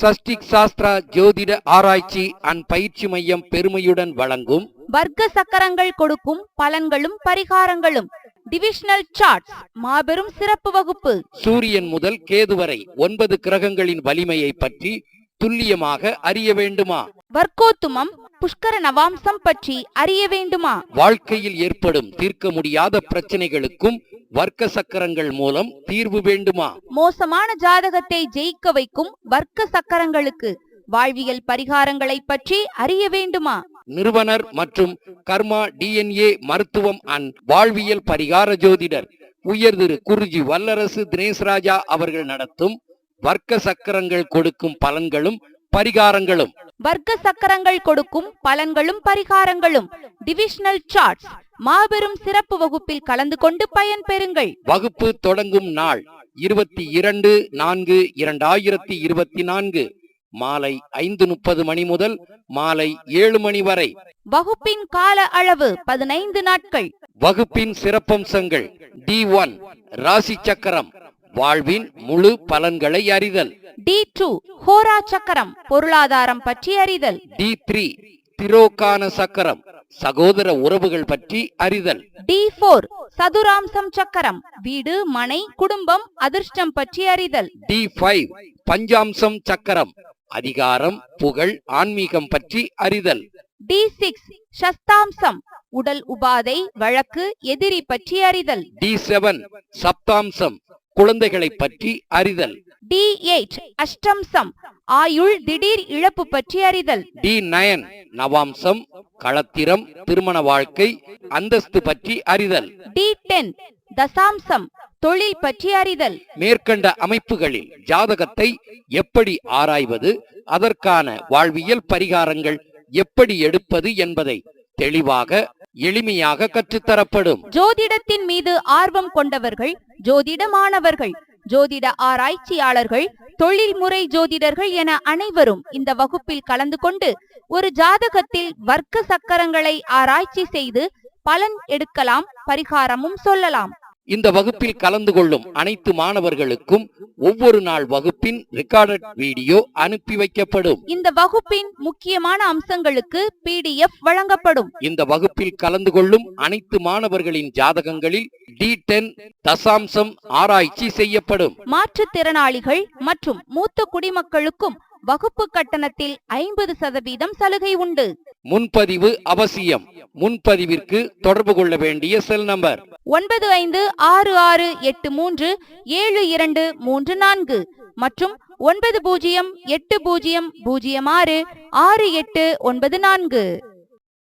சஷ்டிக் சாஸ்திரா ஜோதிட ஆராய்ச்சி அண்ட் பயிற்சி மையம் பெருமையுடன் வழங்கும் வர்க்க சக்கரங்கள் கொடுக்கும் பலன்களும் பரிகாரங்களும். டிவிஷனல் சார்ட்ஸ் மாபெரும் சிறப்பு வகுப்பு. சூரியன் முதல் கேது வரை ஒன்பது கிரகங்களின் வலிமையை பற்றி துல்லியமாக அறிய வேண்டுமா? வர்க்கோத்துமம் புஷ்கர நவாம்சம் பற்றி அறிய வேண்டுமா? வாழ்க்கையில் ஏற்படும் தீர்க்க முடியாத பிரச்சனைகளுக்கும் வர்க்க சக்கரங்கள் மூலம் தீர்வு வேண்டுமா? மோசமான ஜாதகத்தை ஜெயிக்க வைக்கும் வர்க்க சக்கரங்களுக்கு வாழ்வியல் பரிகாரங்களை பற்றி அறிய வேண்டுமா? நிறுவனர் மற்றும் கர்மா டிஎன்ஏ மருத்துவம் அண்ட் வாழ்வியல் பரிகார ஜோதிடர் உயர் திரு குருஜி வல்லரசு தினேஷ்ராஜா அவர்கள் நடத்தும் வர்க்க சக்கரங்கள் கொடுக்கும் பலன்களும் பரிகாரங்களும். வர்க்க சக்கரங்கள் கொடுக்கும் பலன்களும் பரிகாரங்களும். டிவிஷனல் சார்ட்ஸ் மாபெரும் சிறப்பு வகுப்பில் கலந்து கொண்டு பயன்பெறுங்கள் வகுப்பு தொடங்கும் நாள் இருபத்தி இரண்டு நான்கு இரண்டாயிரத்தி இருபத்தி நான்கு மாலை ஐந்து முப்பது மணி முதல் மாலை ஏழு மணி வரை. வகுப்பின் கால அளவு பதினைந்து நாட்கள். வகுப்பின் சிறப்பம்சங்கள் டி ஒன் ராசி சக்கரம். வாழ்வின் முழு பலன்களை அறிதல். டி டூ ஹோரா சக்கரம் பொருளாதாரம் பற்றி அறிதல். டி த்ரீ திரோகான சக்கரம் சகோதர உறவுகள் பற்றி அறிதல். டி போர் சதுராம்சம் சக்கரம் வீடு மனை குடும்பம் அதிர்ஷ்டம் பற்றி அறிதல். டி ஃபைவ் பஞ்சாம்சம் சக்கரம் அதிகாரம் புகழ் ஆன்மீகம் பற்றி அறிதல். டி சிக்ஸ் சஸ்தாம்சம் உடல் உபாதை வழக்கு எதிரி பற்றி அறிதல். டி செவன் சப்தாம்சம் குழந்தைகளை பற்றி அறிதல். டி எயிட் அஷ்டம்சம் ஆயுள் திடீர் இழப்பு பற்றி அறிதல். டி நயன் நவாம்சம் களத்திரம் திருமண வாழ்க்கை அந்தஸ்து பற்றி அறிதல். டி டென் தசாம்சம் தொழில் பற்றி அறிதல். மேற்கண்ட அமைப்புகளில் ஜாதகத்தை எப்படி ஆராய்வது அதற்கான வாழ்வியல் பரிகாரங்கள் எப்படி எடுப்பது என்பதை தெளிவாக எளிமையாக கற்றுத்தரப்படும். ஜோதிடத்தின் மீது ஆர்வம் கொண்டவர்கள் ஜோதிட மாணவர்கள் ஜோதிட ஆராய்ச்சியாளர்கள் தொழில்முறை ஜோதிடர்கள் என அனைவரும் இந்த வகுப்பில் கலந்து கொண்டு ஒரு ஜாதகத்தில் வர்க்க சக்கரங்களை ஆராய்ச்சி செய்து பலன் எடுக்கலாம் பரிகாரமும் சொல்லலாம். இந்த வகுப்பில் கலந்து கொள்ளும் அனைத்து மாணவர்களுக்கும் ஒவ்வொரு நாள் வகுப்பின் ரெக்கார்டட் வீடியோ அனுப்பி வைக்கப்படும். இந்த வகுப்பின் முக்கியமான அம்சங்களுக்கு பிடிஎஃப் வழங்கப்படும். இந்த வகுப்பில் கலந்து கொள்ளும் அனைத்து மாணவர்களின் ஜாதகங்களில் டி டென் தசாம்சம் ஆராய்ச்சி செய்யப்படும். மாற்றுத்திறனாளிகள் மற்றும் மூத்த குடிமக்களுக்கும் வகுப்பு கட்டணத்தில் ஐம்பது சதவீதம் சலுகை உண்டு. முன்பதிவு அவசியம். முன்பதிவிற்கு தொடர்பு கொள்ள வேண்டிய செல் நம்பர் ஒன்பது ஐந்து ஆறு ஆறு எட்டு மூன்று ஏழு இரண்டு மூன்று நான்கு மற்றும் ஒன்பது பூஜ்ஜியம் எட்டு பூஜ்ஜியம் பூஜ்ஜியம் ஆறு ஆறு எட்டு ஒன்பது நான்கு.